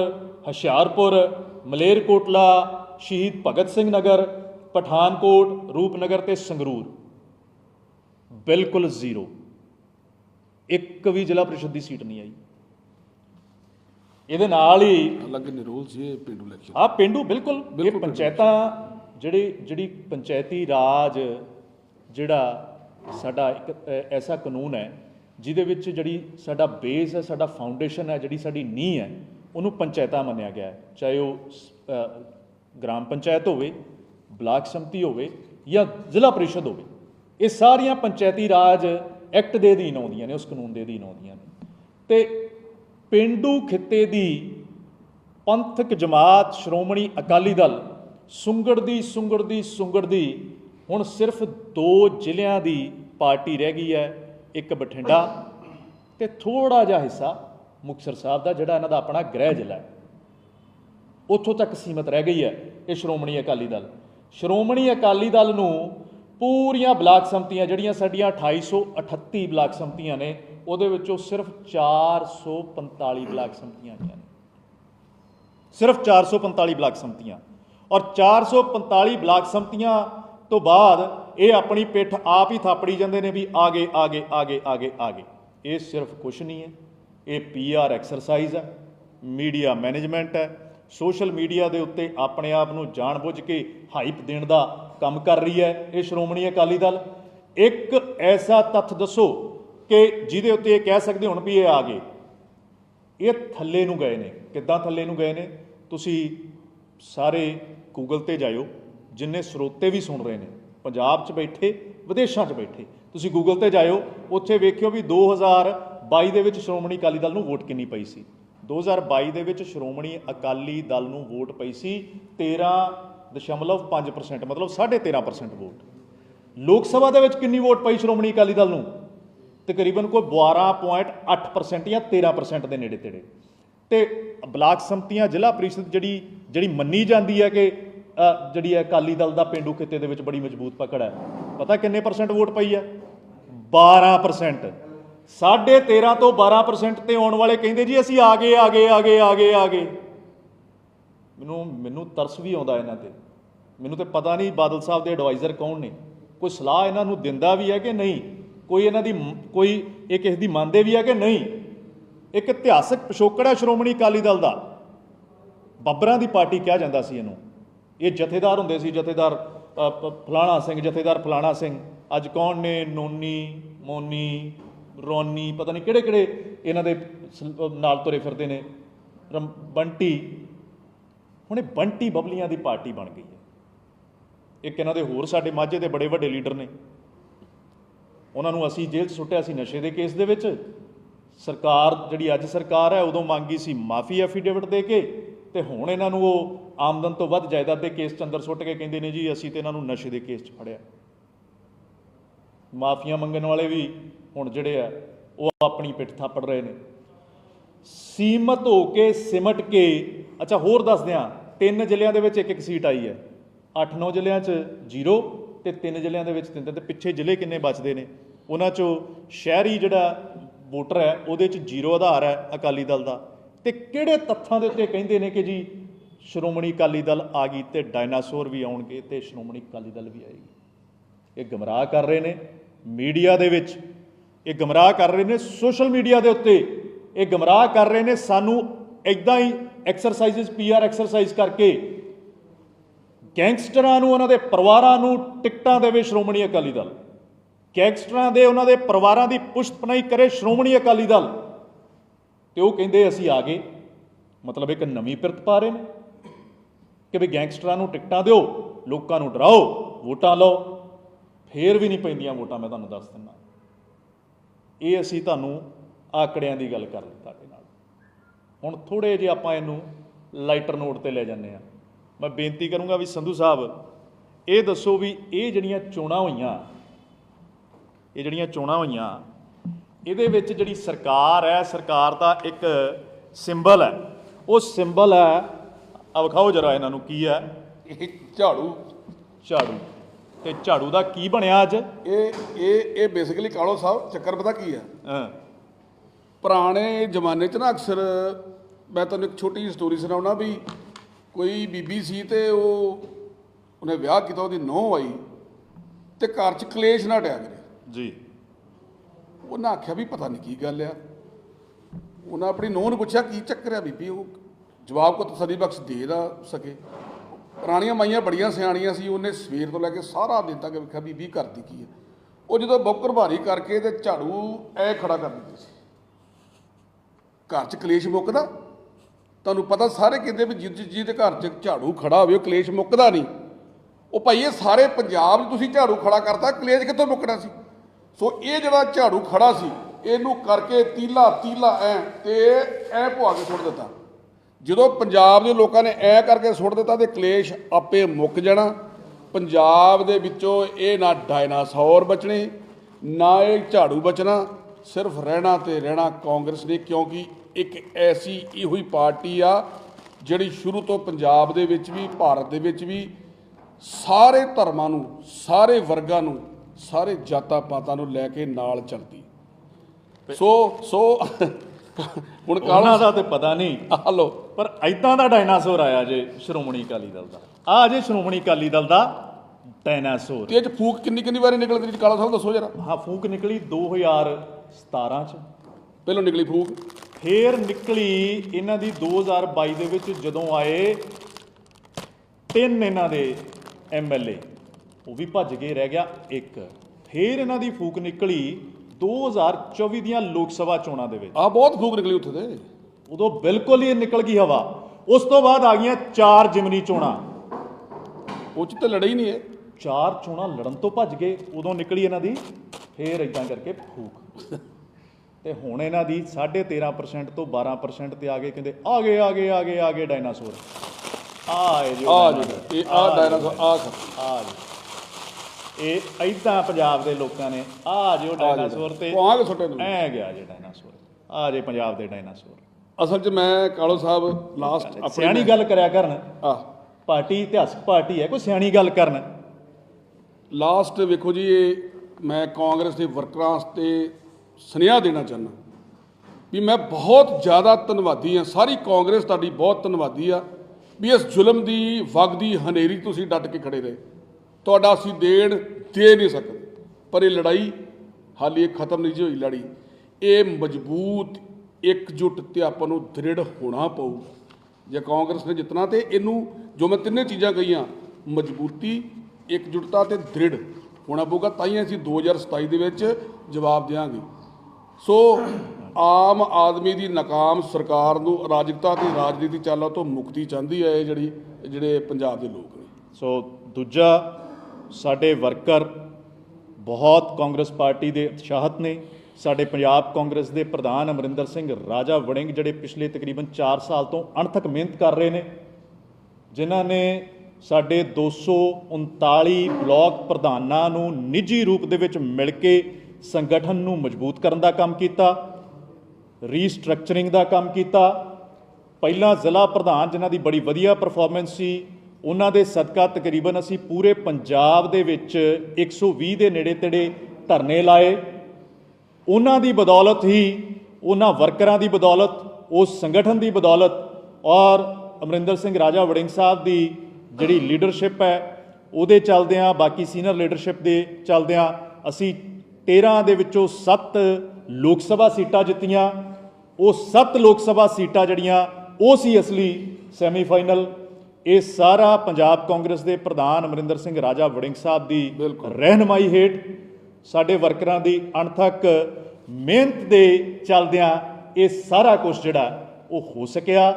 ਹੁਸ਼ਿਆਰਪੁਰ, ਮਲੇਰਕੋਟਲਾ, ਸ਼ਹੀਦ ਭਗਤ ਸਿੰਘ ਨਗਰ, ਪਠਾਨਕੋਟ, ਰੂਪਨਗਰ ਤੇ ਸੰਗਰੂਰ। ਬਿਲਕੁਲ ਜ਼ੀਰੋ। ਇੱਕ ਵੀ ਜ਼ਿਲ੍ਹਾ ਪ੍ਰੀਸ਼ਦ ਦੀ ਸੀਟ ਨਹੀਂ ਆਈ। ਇਹਦੇ ਨਾਲ ਹੀ ਅਲੱਗ ਨਿਰੋਲ ਸੀ ਇਹ ਪਿੰਡੂ ਇਲੈਕਸ਼ਨ। ਆ ਪਿੰਡੂ ਬਿਲਕੁਲ। ਇਹ ਪੰਚਾਇਤਾਂ ਜਿਹੜੀ ਜਿਹੜੀ ਪੰਚਾਇਤੀ ਰਾਜ ਜਿਹੜਾ ਸਾਡਾ ਇੱਕ ਐਸਾ ਕਾਨੂੰਨ ਹੈ ਜਿਹਦੇ ਵਿੱਚ ਜਿਹੜੀ ਸਾਡਾ ਬੇਸ ਹੈ ਸਾਡਾ ਫਾਊਂਡੇਸ਼ਨ ਹੈ ਜਿਹੜੀ ਸਾਡੀ ਨੀਂਹ ਹੈ ਉਹਨੂੰ ਪੰਚਾਇਤਾਂ ਮੰਨਿਆ ਗਿਆ ਹੈ। ਚਾਹੇ ਉਹ ਗ੍ਰਾਮ ਪੰਚਾਇਤ ਹੋਵੇ ਬਲਾਕ ਸੰਮਤੀ ਹੋਵੇ ਜਾਂ ਜ਼ਿਲ੍ਹਾ ਪ੍ਰੀਸ਼ਦ ਹੋਵੇ ਇਹ ਸਾਰੀਆਂ ਪੰਚਾਇਤੀ ਰਾਜ ਐਕਟ ਦੇ ਅਧੀਨ ਆਉਂਦੀਆਂ ਨੇ ਉਸ ਕਾਨੂੰਨ ਦੇ ਅਧੀਨ ਆਉਂਦੀਆਂ ਨੇ। ਤੇ ਪਿੰਡੂ ਖਿੱਤੇ ਦੀ ਪੰਥਕ ਜਮਾਤ ਸ਼੍ਰੋਮਣੀ ਅਕਾਲੀ ਦਲ ਸੁੰਗੜਦੀ ਸੁੰਗੜਦੀ ਸੁੰਗੜਦੀ ਹੁਣ ਸਿਰਫ ਦੋ ਜ਼ਿਲ੍ਹਿਆਂ ਦੀ ਪਾਰਟੀ ਰਹਿ ਗਈ ਹੈ, ਇੱਕ ਬਠਿੰਡਾ ਤੇ ਥੋੜਾ ਜਿਹਾ ਹਿੱਸਾ ਮੁਕਤਸਰ ਸਾਹਿਬ ਦਾ, ਜਿਹੜਾ ਇਹਨਾਂ ਦਾ ਆਪਣਾ ਗ੍ਰਹਿ ਜ਼ਿਲ੍ਹਾ ਹੈ। ਉੱਥੋਂ ਤੱਕ ਸੀਮਤ ਰਹਿ ਗਈ ਹੈ ਇਹ ਸ਼੍ਰੋਮਣੀ ਅਕਾਲੀ ਦਲ। ਸ਼੍ਰੋਮਣੀ ਅਕਾਲੀ ਦਲ ਨੂੰ ਪੂਰੀਆਂ ਬਲਾਕ ਸੰਮਤੀਆਂ, ਜਿਹੜੀਆਂ ਸਾਡੀਆਂ 2838 ਬਲਾਕ ਸੰਮਤੀਆਂ ਨੇ ਉਹਦੇ ਵਿੱਚੋਂ ਸਿਰਫ 445 ਬਲਾਕ ਸੰਮਤੀਆਂ ਆਈਆਂ ਨੇ। ਸਿਰਫ 445 ਬਲਾਕ ਸੰਮਤੀਆਂ। ਔਰ 445 ਬਲਾਕ ਸੰਮਤੀਆਂ ਤੋਂ ਬਾਅਦ ਇਹ ਆਪਣੀ ਪਿੱਠ ਆਪ ਹੀ ਥਾਪੜੀ ਜਾਂਦੇ ਨੇ ਵੀ ਆਗੇ ਆਗੇ ਆਗੇ ਆਗੇ ਆਗੇ। ਇਹ ਸਿਰਫ ਕੁਝ ਨਹੀਂ ਹੈ। ਇਹ ਪੀਆਰ ਐਕਸਰਸਾਈਜ਼ ਹੈ। ਮੀਡੀਆ ਮੈਨੇਜਮੈਂਟ ਹੈ। ਸੋਸ਼ਲ ਮੀਡੀਆ ਦੇ ਉੱਤੇ ਆਪਣੇ ਆਪ ਨੂੰ ਜਾਣਬੁੱਝ ਕੇ ਹਾਈਪ ਦੇਣ ਦਾ ਕੰਮ ਕਰ ਰਹੀ ਹੈ। ਇਹ ਸ਼੍ਰੋਮਣੀ ਅਕਾਲੀ ਦਲ। ਇੱਕ ਐਸਾ ਤੱਥ ਦੱਸੋ ਕਿ ਜਿਹਦੇ ਉੱਤੇ ਇਹ ਕਹਿ ਸਕਦੇ ਹੁਣ ਵੀ ਇਹ ਆ ਗਏ। ਇਹ ਥੱਲੇ ਨੂੰ ਗਏ ਨੇ। ਕਿੱਦਾਂ ਥੱਲੇ ਨੂੰ ਗਏ ਨੇ? ਤੁਸੀਂ ਸਾਰੇ ਗੂਗਲ ਤੇ ਜਾਇਓ, ਜਿੰਨੇ ਸਰੋਤੇ ਵੀ ਸੁਣ ਰਹੇ ਨੇ। ਪੰਜਾਬ 'ਚ ਬੈਠੇ, ਵਿਦੇਸ਼ਾਂ 'ਚ ਬੈਠੇ। ਤੁਸੀਂ ਗੂਗਲ ਤੇ ਜਾਇਓ, ਉੱਥੇ ਵੇਖਿਓ ਵੀ 2022 ਦੇ ਵਿੱਚ ਸ਼੍ਰੋਮਣੀ ਅਕਾਲੀ ਦਲ ਨੂੰ ਵੋਟ ਕਿੰਨੀ ਪਈ ਸੀ। 2022 ਦੇ ਵਿੱਚ ਸ਼੍ਰੋਮਣੀ ਅਕਾਲੀ ਦਲ ਨੂੰ ਵੋਟ ਪਈ ਸੀ 13.5% ਮਤਲਬ 13.5% ਵੋਟ। ਲੋਕ ਸਭਾ ਦੇ ਵਿੱਚ ਕਿੰਨੀ ਵੋਟ ਪਈ ਸ਼੍ਰੋਮਣੀ ਅਕਾਲੀ ਦਲ ਨੂੰ? ਤਕਰੀਬਨ ਕੋਈ 12.8% ਜਾਂ 13% ਦੇ ਨੇੜੇ ਤੇੜੇ। ਤੇ ਬਲਾਕ ਸੰਮਤੀਆਂ, ਜ਼ਿਲ੍ਹਾ ਪ੍ਰੀਸ਼ਦ ਜਿਹੜੀ ਜਿਹੜੀ ਮੰਨੀ ਜਾਂਦੀ ਹੈ ਕਿ ਜਿਹੜੀ ਹੈ ਅਕਾਲੀ ਦਲ ਦਾ ਪਿੰਡੂ ਖਿੱਤੇ ਦੇ ਵਿੱਚ ਬੜੀ ਮਜ਼ਬੂਤ ਪਕੜ ਹੈ। ਪਤਾ ਕਿੰਨੇ ਪਰਸੈਂਟ ਵੋਟ ਪਈ ਹੈ? 12% ਸਾਢੇ 13 ਤੋਂ 12% ਤੇ ਆਉਣ ਵਾਲੇ ਕਹਿੰਦੇ ਜੀ ਅਸੀਂ ਆ ਗਏ ਆ ਗਏ ਆ ਗਏ ਆ ਗਏ ਆ ਗਏ। ਮੈਨੂੰ ਮੈਨੂੰ ਤਰਸ ਵੀ ਆਉਂਦਾ ਇਹਨਾਂ ਤੇ। ਮੈਨੂੰ ਤੇ ਪਤਾ ਨਹੀਂ ਬਾਦਲ ਸਾਹਿਬ ਦੇ ਐਡਵਾਈਜ਼ਰ ਕੌਣ ਨੇ। ਕੋਈ ਸਲਾਹ ਇਹਨਾਂ ਨੂੰ ਦਿੰਦਾ ਵੀ ਹੈ ਕਿ ਨਹੀਂ? ਕੋਈ ਇਹਨਾਂ ਦੀ, ਕੋਈ ਇਹ ਕਿਸੇ ਦੀ ਮੰਨਦੇ ਵੀ ਹੈ ਕਿ ਨਹੀਂ? ਇੱਕ ਇਤਿਹਾਸਕ ਪਿਛੋਕੜ ਹੈ ਸ਼੍ਰੋਮਣੀ ਅਕਾਲੀ ਦਲ ਦਾ ਬੱਬਰਾਂ ਦੀ ਪਾਰਟੀ ਕਿਹਾ ਜਾਂਦਾ ਸੀ ਇਹਨੂੰ। ਇਹ ਜਥੇਦਾਰ ਹੁੰਦੇ ਸੀ, ਜਥੇਦਾਰ ਫਲਾਣਾ ਸਿੰਘ, ਜਥੇਦਾਰ ਫਲਾਣਾ ਸਿੰਘ। ਅੱਜ ਕੌਣ ਨੇ? ਨੋਨੀ, ਮੋਨੀ, ਰੋਨੀ, ਪਤਾ ਨਹੀਂ ਕਿਹੜੇ ਕਿਹੜੇ ਇਹਨਾਂ ਦੇ ਸ- ਨਾਲ ਤੁਰੇ ਫਿਰਦੇ ਨੇ। ਰਮ- ਬੰਟੀ। ਹੁਣ ਇਹ ਬੰਟੀ ਬਬਲੀਆਂ ਦੀ ਪਾਰਟੀ ਬਣ ਗਈ ਹੈ। ਇੱਕ ਇਹਨਾਂ ਦੇ ਹੋਰ ਸਾਡੇ ਮਾਝੇ ਦੇ ਬੜੇ ਵੱਡੇ ਲੀਡਰ ਨੇ। ਉਹਨਾਂ ਨੂੰ ਅਸੀਂ ਜੇਲ੍ਹ 'ਚ ਸੁੱਟਿਆ ਸੀ ਨਸ਼ੇ ਦੇ ਕੇਸ ਦੇ ਵਿੱਚ। ਸਰਕਾਰ, ਜਿਹੜੀ ਅੱਜ ਸਰਕਾਰ ਹੈ, ਉਦੋਂ ਮੰਗੀ ਸੀ ਮਾਫੀ ਐਫੀਡੇਵਿਟ ਦੇ ਕੇ ਤੇ ਹੁਣ ਇਹਨਾਂ ਨੂੰ ਉਹ ਆਮਦਨ ਤੋਂ ਵੱਧ ਜਾਇਦਾਦ ਦੇ ਕੇਸ 'ਚ ਅੰਦਰ ਸੁੱਟ ਕੇ ਕਹਿੰਦੇ ਨੇ ਜੀ, ਅਸੀਂ ਤੇ ਇਹਨਾਂ ਨੂੰ ਨਸ਼ੇ ਦੇ ਕੇਸ 'ਚ ਫੜਿਆ। ਮਾਫੀਆਂ ਮੰਗਣ ਵਾਲੇ ਵੀ ਹੁਣ ਜਿਹੜੇ ਆ, ਉਹ ਆਪਣੀ ਪਿੱਠ ਥਾਪੜ ਰਹੇ ਨੇ। ਸੀਮਤ ਹੋ ਕੇ ਸਿਮਟ ਕੇ, ਅੱਛਾ ਹੋਰ ਦੱਸ ਦਿਆਂ, ਤਿੰਨ ਜ਼ਿਲ੍ਹਿਆਂ ਦੇ ਵਿੱਚ ਇੱਕ ਇੱਕ ਸੀਟ ਆਈ ਹੈ। 8-9 ਜ਼ਿਲ੍ਹਿਆਂ 'ਚ ਜ਼ੀਰੋ ਤੇ ਤਿੰਨ ਜ਼ਿਲ੍ਹਿਆਂ ਦੇ ਵਿੱਚ ਤਿੰਨ ਤਿੰਨ ਤੇ ਪਿੱਛੇ ਜ਼ਿਲ੍ਹੇ ਕਿੰਨੇ ਬਚਦੇ ਨੇ? ਉਹਨਾਂ 'ਚੋਂ ਸ਼ਹਿਰੀ ਜਿਹੜਾ ਵੋਟਰ ਹੈ, ਉਹਦੇ 'ਚ ਜ਼ੀਰੋ ਆਧਾਰ ਹੈ ਅਕਾਲੀ ਦਲ ਦਾ। ਤੇ ਕਿਹੜੇ ਤੱਥਾਂ ਦੇ ਉੱਤੇ ਕਹਿੰਦੇ ਨੇ ਕਿ ਜੀ ਸ਼੍ਰੋਮਣੀ ਅਕਾਲੀ ਦਲ ਆ ਗਈ ਤੇ ਡਾਇਨਾਸੌਰ ਵੀ ਆਉਣਗੇ ਤੇ ਸ਼੍ਰੋਮਣੀ ਅਕਾਲੀ ਦਲ ਵੀ ਆਏਗੀ? ਇਹ ਗਮਰਾਹ ਕਰ ਰਹੇ ਨੇ ਮੀਡੀਆ ਦੇ ਵਿੱਚ। ਇਹ ਗਮਰਾਹ ਕਰ ਰਹੇ ਨੇ ਸੋਸ਼ਲ ਮੀਡੀਆ ਦੇ ਉੱਤੇ। ਇਹ ਗਮਰਾਹ ਕਰ ਰਹੇ ਨੇ ਸਾਨੂੰ ਇਦਾਂ ਹੀ ਐਕਸਰਸਾਈਜ਼ਸ ਪੀਆਰ ਐਕਸਰਸਾਈਜ਼ ਕਰਕੇ ਗੈਂਗਸਟਰਾਂ ਨੂੰ, ਉਹਨਾਂ ਦੇ ਪਰਿਵਾਰਾਂ ਨੂੰ ਟਿਕਟਾਂ ਦੇਵੇ ਸ਼੍ਰੋਮਣੀ ਅਕਾਲੀ ਦਲ। ਗੈਂਗਸਟਰਾਂ ਦੇ, ਉਹਨਾਂ ਦੇ ਪਰਿਵਾਰਾਂ ਦੀ ਪੁਸ਼ਤਪਨਾਈ ਕਰੇ ਸ਼੍ਰੋਮਣੀ ਅਕਾਲੀ ਦਲ। ਤੇ ਉਹ ਕਹਿੰਦੇ, ਅਸੀਂ ਆ ਗਏ ਮਤਲਬ ਇੱਕ ਨਵੀਂ ਪਿਰਤ ਪਾ ਰਹੇ ਨੇ ਕਿ ਵੀ ਗੈਂਗਸਟਰਾਂ ਨੂੰ ਟਿਕਟਾਂ ਦਿਓ, ਲੋਕਾਂ ਨੂੰ ਡਰਾਓ, ਵੋਟਾਂ ਲਓ। ਫੇਰ ਵੀ ਨਹੀਂ ਪੈਂਦੀਆਂ ਵੋਟਾਂ, ਮੈਂ ਤੁਹਾਨੂੰ ਦੱਸ ਦਿੰਦਾ। ਇਹ ਅਸੀਂ ਤੁਹਾਨੂੰ ਆਕੜਿਆਂ ਦੀ ਗੱਲ ਕਰ ਲਈ ਤੁਹਾਡੇ ਨਾਲ। ਹੁਣ ਥੋੜੇ ਜਿਹਾ ਆਪਾਂ ਇਹਨੂੰ ਲਾਈਟਰ ਨੋਟ ਤੇ ਲੈ ਜਾਂਦੇ ਆ ਮੈਂ ਬੇਨਤੀ ਕਰੂੰਗਾ ਵੀ ਸੰਧੂ ਸਾਹਿਬ ਇਹ ਦੱਸੋ ਵੀ ਇਹ ਜਿਹੜੀਆਂ ਚੋਣਾਂ ਹੋਈਆਂ ਇਹ ਜਿਹੜੀਆਂ ਚੋਣਾਂ ਹੋਈਆਂ ਇਹਦੇ ਵਿੱਚ ਜਿਹੜੀ ਸਰਕਾਰ ਹੈ ਸਰਕਾਰ ਦਾ ਇੱਕ ਸਿੰਬਲ ਹੈ। ਉਹ ਸਿੰਬਲ ਹੈ ਆ ਵਿਖਾਓ ਜਰਾ ਇਹਨਾਂ ਨੂੰ ਕੀ ਹੈ। ਇਹ ਝਾੜੂ। ਝਾੜੂ। ਤੇ ਝਾੜੂ ਦਾ ਕੀ ਬਣਿਆ ਅੱਜ? ਇਹ ਇਹ ਇਹ ਬੇਸਿਕਲੀ ਕਾਲੋ ਸਾਹਿਬ ਚੱਕਰ ਪਤਾ ਕੀ ਹਾਂ? ਪੁਰਾਣੇ ਜ਼ਮਾਨੇ 'ਚ ਨਾ ਅਕਸਰ ਮੈਂ ਤੁਹਾਨੂੰ ਇੱਕ ਛੋਟੀ ਜਿਹੀ ਸਟੋਰੀ ਸੁਣਾਉਣਾ ਵੀ ਕੋਈ ਬੀਬੀ ਸੀ ਤੇ ਉਹ ਉਹਨੇ ਵਿਆਹ ਕੀਤਾ ਉਹਦੀ ਨੂੰਹ ਆਈ ਤੇ ਘਰ 'ਚ ਕਲੇਸ਼ ਨਾ ਟਿਆ ਕਰੇ। ਜੀ। ਉਹਨਾਂ ਆਖਿਆ ਵੀ ਪਤਾ ਨਹੀਂ ਕੀ ਗੱਲ ਆ। ਉਹਨਾਂ ਆਪਣੀ ਨੂੰਹ ਨੂੰ ਪੁੱਛਿਆ ਕੀ ਚੱਕਰ ਆ ਬੀਬੀ? ਉਹ ਜਵਾਬ ਕੋ ਤਸੱਲੀ ਬਖਸ਼ ਦੇ ਨਾ ਸਕੇ। ਪੁਰਾਣੀਆਂ ਮਾਈਆਂ ਬੜੀਆਂ ਸਿਆਣੀਆਂ ਸੀ ਉਹਨੇ ਸਵੇਰ ਤੋਂ ਲੈ ਕੇ ਸਾਰਾ ਦਿਨ ਤੱਕ ਵੇਖਿਆ ਬੀਬੀ ਕਰਦੀ ਕੀ ਹੈ ਉਹ ਜਦੋਂ ਬੌਕਰ ਭਾਰੀ ਕਰਕੇ ਤੇ ਝਾੜੂ ਐ ਖੜਾ ਕਰ ਦਿੰਦੀ ਸੀ। ਘਰ 'ਚ ਕਲੇਸ਼ ਮੁੱਕਦਾ ਤੁਹਾਨੂੰ ਪਤਾ ਸਾਰੇ ਕਹਿੰਦੇ ਵੀ ਜਿ ਜਿਹਦੇ ਘਰ 'ਚ ਝਾੜੂ ਖੜਾ ਹੋਵੇ, ਉਹ ਕਲੇਸ਼ ਮੁੱਕਦਾ ਨਹੀਂ। ਉਹ ਭਾਈ ਇਹ ਸਾਰੇ ਪੰਜਾਬ 'ਚ ਤੁਸੀਂ ਝਾੜੂ ਖੜਾ ਕਰਤਾ, ਕਲੇਸ਼ ਕਿੱਥੋਂ ਮੁੱਕਣਾ ਸੀ? ਸੋ ਇਹ ਜਿਹੜਾ ਝਾੜੂ ਖੜਾ ਸੀ, ਇਹਨੂੰ ਕਰਕੇ ਤੀਲਾ ਤੀਲਾ ਐ ਤੇ ਐ ਭੁਆ ਕੇ ਸੁੱਟ ਦਿੱਤਾ। ਜਦੋਂ ਪੰਜਾਬ ਦੇ ਲੋਕਾਂ ਨੇ ਐ ਕਰਕੇ ਸੁੱਟ ਦਿੱਤਾ ਤੇ ਕਲੇਸ਼ ਆਪੇ ਮੁੱਕ ਜਾਣਾ। ਪੰਜਾਬ ਦੇ ਵਿੱਚੋਂ ਇਹ ਨਾ ਡਾਇਨਾਸੌਰ ਬਚਣੇ, ਨਾ ਇਹ ਝਾੜੂ ਬਚਣਾ, ਸਿਰਫ ਰਹਿਣਾ ਤੇ ਰਹਿਣਾ ਕਾਂਗਰਸ ਨੇ, ਕਿਉਂਕਿ ਇੱਕ ਐਸੀ ਇਹੋ ਹੀ ਪਾਰਟੀ ਆ ਜਿਹੜੀ ਸ਼ੁਰੂ ਤੋਂ ਪੰਜਾਬ ਦੇ ਵਿੱਚ ਵੀ ਭਾਰਤ ਦੇ ਵਿੱਚ ਵੀ ਸਾਰੇ ਧਰਮਾਂ ਨੂੰ ਸਾਰੇ ਵਰਗਾਂ ਨੂੰ ਸਾਰੇ ਜਾਤਾਂ ਪਾਤਾਂ ਨੂੰ ਲੈ ਕੇ ਨਾਲ ਚੱਲਦੀ। ਸੋ ਸੋ ਹੁਣ ਕਾਲਾ ਦਾ ਤੇ ਪਤਾ ਨਹੀਂ। ਹਲੋ। ਪਰ ਐਦਾਂ ਦਾ ਡਾਇਨਾਸੌਰ ਆਇਆ ਜੇ ਸ਼੍ਰੋਮਣੀ ਅਕਾਲੀ ਦਲ ਦਾ। ਆ ਜੇ ਸ਼੍ਰੋਮਣੀ ਅਕਾਲੀ ਦਲ ਦਾ ਡਾਇਨਾਸੌਰ। ਤੇ ਇਹ 'ਚ ਫੂਕ ਕਿੰਨੀ ਕਿੰਨੀ ਵਾਰੀ ਨਿਕਲਦੀ ਕਾਲਾ ਸਾਹਿਬ ਦੱਸੋ ਜਰਾ। ਹਾਂ ਫੂਕ ਨਿਕਲੀ 2017 ਚ। ਪਹਿਲੋਂ ਨਿਕਲੀ ਫੂਕ। ਫੇਰ ਨਿਕਲੀ ਇਹਨਾਂ ਦੀ 2022 ਦੇ ਵਿੱਚ ਜਦੋਂ ਆਏ ਤਿੰਨ ਇਹਨਾਂ ਦੇ ਐਮਐਲਏ ਉਹ ਵੀ ਭੱਜ ਗਏ ਰਹਿ ਗਿਆ ਇੱਕ। ਫੇਰ ਇਹਨਾਂ ਦੀ ਫੂਕ ਨਿਕਲੀ 2024 ਦੀਆਂ ਲੋਕ ਸਭਾ ਚੋਣਾਂ ਦੇ ਵਿੱਚ। ਆ ਬਹੁਤ ਫੂਕ ਨਿਕਲੀ ਉੱਥੇ ਤੇ। ਉਦੋਂ ਬਿਲਕੁਲ ਹੀ ਨਿਕਲ ਗਈ ਹਵਾ। ਉਸ ਤੋਂ ਬਾਅਦ ਆ ਗਈਆਂ ਚਾਰ ਜਿਮਨੀ ਚੋਣਾਂ। ਉਹ 'ਚ ਤੇ ਲੜਾਈ ਨਹੀਂ ਹੈ। ਚਾਰ ਚੋਣਾਂ ਲੜਨ ਤੋਂ ਭੱਜ ਗਏ ਉਦੋਂ ਨਿਕਲੀ ਇਹਨਾਂ ਦੀ। ਫੇਰ ਇਦਾਂ ਕਰਕੇ ਫੂਕ। ਤੇ ਹੁਣ ਇਹਨਾਂ ਦੀ 13.5% ਤੋਂ 12% ਤੇ ਆ ਗਏ ਕਹਿੰਦੇ ਆ ਗਏ ਆ ਗਏ ਆ ਗਏ ਆ ਗਏ ਡਾਇਨਾਸੌਰ। ਆ ਆਏ ਜੀ ਆ। ਜੀ ਇਹ ਆ ਡਾਇਨਾਸੌਰ ਆ ਆ ਜੀ। ਇਹ ਐਦਾਂ ਪੰਜਾਬ ਦੇ ਲੋਕਾਂ ਨੇ ਆ ਜਿਓ ਡਾਇਨਾਸੌਰ ਤੇ ਉਹ ਆ ਕੇ ਸੁੱਟੇ ਨੂੰ। ਐ ਗਿਆ ਜੇ ਡਾਇਨਾਸੌਰ। ਆ ਜੇ ਪੰਜਾਬ ਦੇ ਡਾਇਨਾਸੌਰ। ਅਸਲ 'ਚ ਮੈਂ ਕਾਲੋ ਸਾਹਿਬ ਲਾਸਟ ਆਪਣੀ ਸਿਆਣੀ ਗੱਲ ਕਰਿਆ ਕਰਨ। ਆ ਪਾਰਟੀ ਇਤਿਹਾਸਕ ਪਾਰਟੀ ਹੈ ਕੋਈ ਸਿਆਣੀ ਗੱਲ ਕਰਨ। ਲਾਸਟ ਵੇਖੋ ਜੀ ਇਹ ਮੈਂ ਕਾਂਗਰਸ ਦੇ ਵਰਕਰਾਂ ਤੇ ਸੁਨੇਹਾ ਦੇਣਾ ਚਾਹੁੰਦਾ। ਵੀ ਮੈਂ ਬਹੁਤ ਜ਼ਿਆਦਾ ਧੰਨਵਾਦੀ ਹਾਂ, ਸਾਰੀ ਕਾਂਗਰਸ ਤੁਹਾਡੀ ਬਹੁਤ ਧੰਨਵਾਦੀ ਆ, ਵੀ ਇਸ ਜ਼ੁਲਮ ਦੀ ਵਗਦੀ ਹਨੇਰੀ ਤੁਸੀਂ ਡਟ ਕੇ ਖੜੇ ਰਹੇ। ਤੁਹਾਡਾ ਅਸੀਂ ਦੇਣ ਦੇ ਨਹੀਂ ਸਕਦੇ। ਪਰ ਇਹ ਲੜਾਈ ਹਾਲੇ ਇਹ ਖਤਮ ਨਹੀਂ ਜੀ ਹੋਈ ਲੜੀ। ਇਹ ਮਜ਼ਬੂਤ ਇਕਜੁੱਟ ਤੇ ਆਪਾਂ ਨੂੰ ਦ੍ਰਿੜ ਹੋਣਾ ਪਊਗਾ ਜੇ ਕਾਂਗਰਸ ਨੇ ਜਿੱਤਣਾ ਤੇ ਇਹਨੂੰ ਜੋ ਮੈਂ ਤਿੰਨੇ ਚੀਜ਼ਾਂ ਕਹੀਆਂ, ਮਜ਼ਬੂਤੀ, ਇਕਜੁੱਟਤਾ ਤੇ ਦ੍ਰਿੜ ਹੋਣਾ ਪਊਗਾ, ਤਾਂ ਹੀ ਅਸੀਂ 2027 ਦੇ ਵਿੱਚ ਜਵਾਬ ਦੇਵਾਂਗੇ। ਸੋ ਆਮ ਆਦਮੀ ਦੀ ਨਾਕਾਮ ਸਰਕਾਰ ਨੂੰ ਅਰਾਜਕਤਾ ਤੇ ਰਾਜਨੀਤੀ ਚਾਲਾਂ ਤੋਂ ਮੁਕਤੀ ਚਾਹੁੰਦੀ ਹੈ ਇਹ ਜਿਹੜੀ, ਜਿਹੜੇ ਪੰਜਾਬ ਦੇ ਲੋਕ ਨੇ। ਸੋ ਦੂਜਾ, ਸਾਡੇ ਵਰਕਰ ਬਹੁਤ ਕਾਂਗਰਸ ਪਾਰਟੀ ਦੇ ਉਤਸ਼ਾਹਤ ਨੇ। ਸਾਡੇ ਪੰਜਾਬ ਕਾਂਗਰਸ ਦੇ ਪ੍ਰਧਾਨ ਅਮਰਿੰਦਰ ਸਿੰਘ ਰਾਜਾ ਵੜਿੰਗ ਜਿਹੜੇ ਪਿਛਲੇ ਤਕਰੀਬਨ 4 ਸਾਲ ਤੋਂ ਅਣਥਕ ਮਿਹਨਤ ਕਰ ਰਹੇ ਨੇ, ਜਿਨ੍ਹਾਂ ਨੇ ਸਾਡੇ 239 ਬਲਾਕ ਪ੍ਰਧਾਨਾਂ ਨੂੰ ਨਿੱਜੀ ਰੂਪ ਦੇ ਵਿੱਚ ਮਿਲ ਕੇ ਸੰਗਠਨ ਨੂੰ ਮਜ਼ਬੂਤ ਕਰਨ ਦਾ ਕੰਮ ਕੀਤਾ ਰੀਸਟਰਕਚਰਿੰਗ ਦਾ ਕੰਮ ਕੀਤਾ। ਪਹਿਲਾਂ ਜ਼ਿਲ੍ਹਾ ਪ੍ਰਧਾਨ ਜਿਨ੍ਹਾਂ ਦੀ ਬੜੀ ਵਧੀਆ ਪਰਫਾਰਮੈਂਸ ਸੀ, ਉਹਨਾਂ ਦੇ ਸਦਕਾ ਤਕਰੀਬਨ ਅਸੀਂ ਪੂਰੇ ਪੰਜਾਬ ਦੇ ਵਿੱਚ 120 ਦੇ ਨੇੜੇ ਤੇੜੇ ਧਰਨੇ ਲਾਏ। ਉਹਨਾਂ ਦੀ ਬਦੌਲਤ ਹੀ ਉਹਨਾਂ ਵਰਕਰਾਂ ਦੀ ਬਦੌਲਤ, ਉਸ ਸੰਗਠਨ ਦੀ ਬਦੌਲਤ ਔਰ ਅਮਰਿੰਦਰ ਸਿੰਘ ਰਾਜਾ ਵੜਿੰਗ ਸਾਹਿਬ ਦੀ ਜਿਹੜੀ ਲੀਡਰਸ਼ਿਪ ਹੈ, ਉਹਦੇ ਚੱਲਦਿਆਂ, ਬਾਕੀ ਸੀਨੀਅਰ ਲੀਡਰਸ਼ਿਪ ਦੇ ਚੱਲਦਿਆਂ ਅਸੀਂ 13 ਦੇ ਵਿੱਚੋਂ 7 ਲੋਕ ਸਭਾ ਸੀਟਾਂ ਜਿੱਤੀਆਂ। ਉਹ 7 ਲੋਕ ਸਭਾ ਸੀਟਾਂ ਜਿਹੜੀਆਂ ਉਹ ਸੀ ਅਸਲੀ ਸੈਮੀਫਾਈਨਲ। ਇਹ ਸਾਰਾ ਪੰਜਾਬ ਕਾਂਗਰਸ ਦੇ ਪ੍ਰਧਾਨ ਅਮਰਿੰਦਰ ਸਿੰਘ ਰਾਜਾ ਵੜਿੰਗ ਸਾਹਿਬ ਦੀ ਰਹਿਨਮਾਈ ਹੇਠ ਸਾਡੇ ਵਰਕਰਾਂ ਦੀ ਅਣਥੱਕ ਮਿਹਨਤ ਦੇ ਚੱਲਦਿਆਂ ਇਹ ਸਾਰਾ ਕੁਝ ਜਿਹੜਾ ਉਹ ਹੋ ਸਕਿਆ।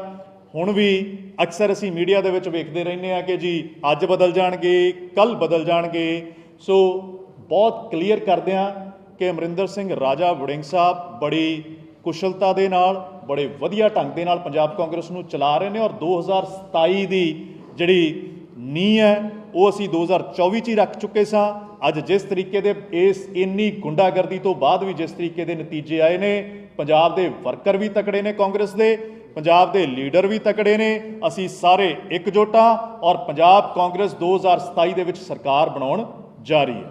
ਹੁਣ ਵੀ ਅਕਸਰ ਅਸੀਂ ਮੀਡੀਆ ਦੇ ਵਿੱਚ ਵੇਖਦੇ ਰਹਿੰਦੇ ਆ ਕਿ ਜੀ ਅੱਜ ਬਦਲ ਜਾਣਗੇ ਕੱਲ ਬਦਲ ਜਾਣਗੇ। ਸੋ ਬਹੁਤ ਕਲੀਅਰ ਕਰਦੇ ਆ ਕਿ ਅਮਰਿੰਦਰ ਸਿੰਘ ਰਾਜਾ ਵੜਿੰਗ ਸਾਹਿਬ ਬੜੀ ਕੁਸ਼ਲਤਾ ਦੇ ਨਾਲ, ਬੜੇ ਵਧੀਆ ਢੰਗ ਦੇ ਨਾਲ ਪੰਜਾਬ ਕਾਂਗਰਸ ਨੂੰ ਚਲਾ ਰਹੇ ਨੇ ਔਰ 2027 ਦੀ ਜਿਹੜੀ ਨੀ ਹੈ, ਉਹ ਅਸੀਂ 2024 ਚ ਹੀ ਰੱਖ ਚੁੱਕੇ ਸਾਂ। ਅੱਜ ਜਿਸ ਤਰੀਕੇ ਦੇ ਇਸ ਇੰਨੀ ਗੁੰਡਾਗਰਦੀ ਤੋਂ ਬਾਅਦ ਵੀ ਜਿਸ ਤਰੀਕੇ ਦੇ ਨਤੀਜੇ ਆਏ ਨੇ, ਪੰਜਾਬ ਦੇ ਵਰਕਰ ਵੀ ਤਕੜੇ ਨੇ ਕਾਂਗਰਸ ਦੇ, ਪੰਜਾਬ ਦੇ ਲੀਡਰ ਵੀ ਤਕੜੇ ਨੇ, ਅਸੀਂ ਸਾਰੇ ਇਕਜੁੱਟ ਹਾਂ ਔਰ ਪੰਜਾਬ ਕਾਂਗਰਸ 2027 ਦੇ ਵਿੱਚ ਸਰਕਾਰ ਬਣਾਉਣ ਜਾ ਰਹੀ ਹੈ।